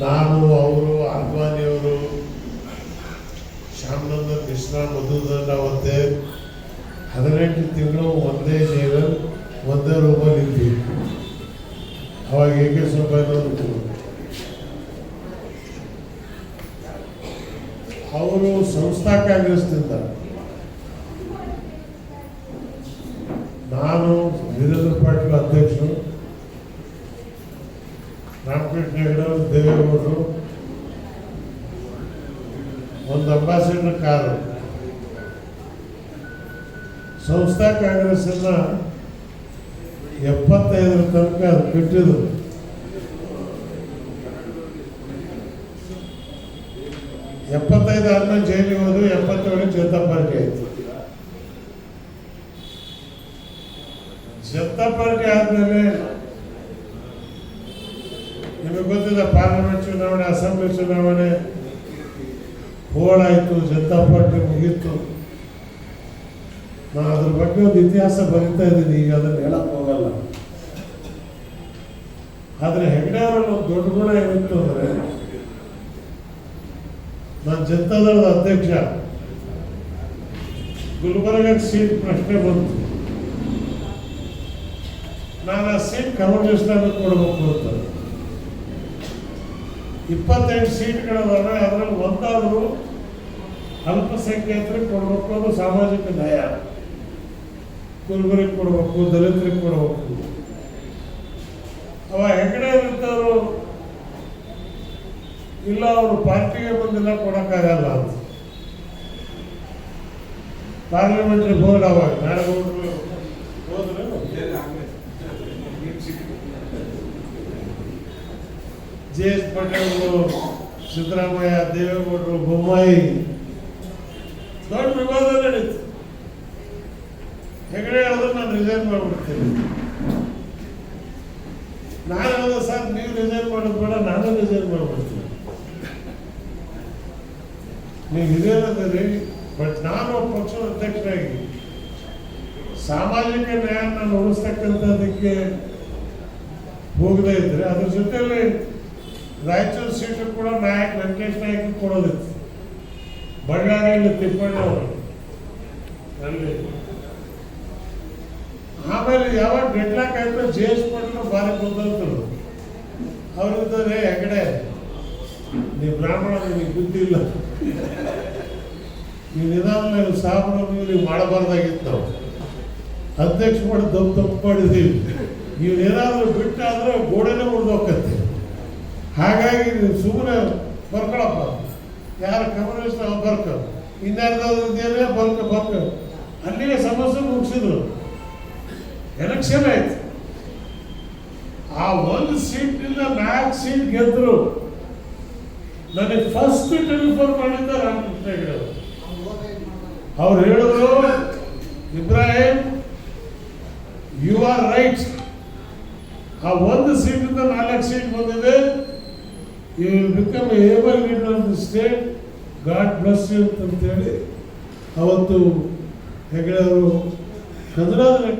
ನಾನು, ಅವರು ಅಡ್ವಾನಿಯವರು ಶ್ಯಾಮನಂದನ್ ಕೃಷ್ಣ ಮಧುದಂಡ ಅವತ್ತೆ ಹದಿನೆಂಟು ತಿಂಗಳು ಒಂದೇ ನೀರಲ್ಲಿ ಒಂದೇ ರೂಪಲ್ಲಿ ಇದ್ವಿ. ಅವಾಗ ಏಕೆ ಸ್ವಲ್ಪ ಅವರು ಸಂಸ್ಥಾ ಕಾಂಗ್ರೆಸ್ನಿಂದ. ನಾನು ಹೆಗಡೆ ದೇವೇಗೌಡರು ಒಂದು ಅಂಬಾಸಿಡರ್ ಕಾರು. ಸಂಸ್ಥಾ ಕಾಂಗ್ರೆಸ್ಸನ್ನ ಎಪ್ಪತ್ತೈದರ ತನಕ ಅದು ಬಿಟ್ಟಿದ್ರು ಎಪ್ಪತ್ತೈದು ಆದ್ಮೇಲೆ ಜೈಲಿಗೆ ಹೋದ್ರು, ಎಪ್ಪತ್ತೇಳು ಜನತಾ ಪಾರ್ಟಿ ಆಯ್ತು. ಜನತಾ ಪಾರ್ಟಿ ಆದ್ಮೇಲೆ ಗೊತ್ತಿದೆ, ಪಾರ್ಲಿಮೆಂಟ್ ಚುನಾವಣೆ, ಅಸೆಂಬ್ಲಿ ಚುನಾವಣೆ. ಹೋಳಾಯ್ತು ಜನತಾ ಪಾರ್ಟಿ ಮುಗೀತು. ನಾನು ಅದ್ರ ಬಗ್ಗೆ ಒಂದು ಇತಿಹಾಸ ಬರೀತಾ ಇದ್ದೀನಿ, ಈಗ ಅದನ್ನು ಹೇಳಕ್ ಹೋಗಲ್ಲ. ಆದರೆ ಹೆಗ್ಡೆ ಒಂದು ದೊಡ್ಡ ಗುಣ ಏನಿತ್ತು ಅಂದ್ರೆ, ನಾನು ಜನತಾದಳದ ಅಧ್ಯಕ್ಷ. ಗುಲ್ಬರ್ಗ ಸೀಟ್ ಪ್ರಶ್ನೆ ಬಂತು. ನಾನು ಆ ಸೀಟ್ ಅನ್ನು ಕೊಡಬೇಕು ಅಂತ. ಇಪ್ಪತ್ತೆಂಟು ಸೀಟ್ಗಳದಾವೆ ಅದರಲ್ಲಿ ಒಂದಾದರೂ ಅಲ್ಪಸಂಖ್ಯಾತರಿಗೆ ಕೊಡಬೇಕು ಅದು ಸಾಮಾಜಿಕ ನ್ಯಾಯ. ಕುರುಬರಿಗೆ ಕೊಡಬೇಕು, ದಲಿತರಿಗೆ ಕೊಡಬೇಕು. ಅವ ಹೆಗಡೆ ಇರ್ತಾರೋ ಇಲ್ಲ ಅವರು ಪಾರ್ಟಿಗೆ ಬಂದಿಲ್ಲ ಕೊಡೋಕ್ಕಾಗಲ್ಲ ಅದು ಪಾರ್ಲಿಮೆಂಟ್ರಿ ಬೋರ್ಡ್ ಅವಾಗ. ನಾಡಗೌಡರು ಹೋದ್ರೆ ಜೆ ಎಸ್ ಪಟೇಲ್ ಸಿದ್ದರಾಮಯ್ಯ, ದೇವೇಗೌಡರು, ಬೊಮ್ಮಾಯಿ. ದೊಡ್ಡ ವಿವಾದ ನಡೀತು ಹೆಗಡೆ ಹೇಳಿದ್ರೆ ನಾನು ರಿಸೈನ್ ಮಾಡ್ಬಿಡ್ತೀನಿ. ನಾನು ಹೇಳಿದೆ ಸರ್ ನೀವು ರಿಸೈನ್ ಮಾಡೋದು ಬೇಡ, ನಾನು ರಿಸೈನ್ ಮಾಡ್ಬಿಡ್ತೀನಿ. ನೀವು ಹಿರಿಯರದಿರಿ ಬಟ್ ನಾನು ಪಕ್ಷದ ಅಧ್ಯಕ್ಷರಾಗಿ, ಸಾಮಾಜಿಕ ನ್ಯಾಯ ನಾನು ಉಳಿಸ್ತಕ್ಕಂಥದ್ದಕ್ಕೆ ಹೋಗದೇ ಇದ್ರೆ ಅದ್ರ ಜೊತೆಯಲ್ಲಿ ರಾಯಚೂರು ಸೀಟು ಕೂಡ ನಾಯಕ್ ವೆಂಕಟೇಶ್ ನಾಯಕ್ ಕೊಡೋದಿತ್ತು ಬಳ್ಳಾರಿಯಲ್ಲಿ ತಿಪ್ಪಣ್ಣ ಅವರು. ಅಲ್ಲಿ. ಆಮೇಲೆ ಯಾವಾಗ ಡೆಡ್ಲಾಕ್ ಆಯ್ತು ಜೆ ಎಸ್ ಪಟೇಲ್ ಭಾರಿ ಬಂದಂತರು ಅವರಿದ್ದಾರೆ ಹೆಗಡೆ. ನೀವು ಬ್ರಾಹ್ಮಣ, ನಿಮಗೆ ಬುದ್ಧಿ ಇಲ್ಲ. ನೀವು ನಿಧಾನ ಸಾಬರು ನೀವು ಮಾಡಬಾರ್ದಾಗಿತ್ತು ನಾವು ಅಧ್ಯಕ್ಷ ಮಾಡಿ ದಪ್ಪ ದಪ್ಪ ಮಾಡಿದ್ದೀವಿ ನೀವು ಏನಾದರೂ ಬಿಟ್ಟಾದ್ರೆ ಗೋಡೆನೇ ಮುರಿದೋಕತ್ತೆ ಹಾಗಾಗಿ ಸುಮ್ಮನೆ ಬರ್ಕೊಳಪ್ಪ. ಯಾರು ಕಮ್ಯುನಿಸ್ಟ್ ಅವ್ರು ಬರ್ಕ. ಇನ್ಯಾರ್ದೇ ಬರ್ಕ ಬರ್ಕ. ಅಲ್ಲಿಗೆ ಸಮಸ್ಯೆ ಮುಗಿಸಿದ್ರು. ಎಲೆಕ್ಷನ್ ಆಯ್ತು. ಆ ಒಂದು ಸೀಟ್ನಿಂದ ನಾಲ್ಕು ಸೀಟ್ ಗೆದ್ರು. ನನಗೆ ಫಸ್ಟ್ ಟೆಲಿಫೋನ್ ಮಾಡಿದ್ದ ರಾಮಕೃಷ್ಣ ಹೆಗಡೆ. ಅವ್ರು. ಹೇಳಿದ್ರು, ಇಬ್ರಾಹಿಂ ಯು ಆರ್ ರೈಟ್ ಆ ಒಂದು ಸೀಟಿಂದ ನಾಲ್ಕು ಸೀಟ್ ಬಂದಿದೆ. You will become able leader of the state god bless you ಅಂತೇಳಿ ಅವತ್ತು ಹೆಗಡೆ ಅವರು ಕನ್ನಡದಲ್ಲಿ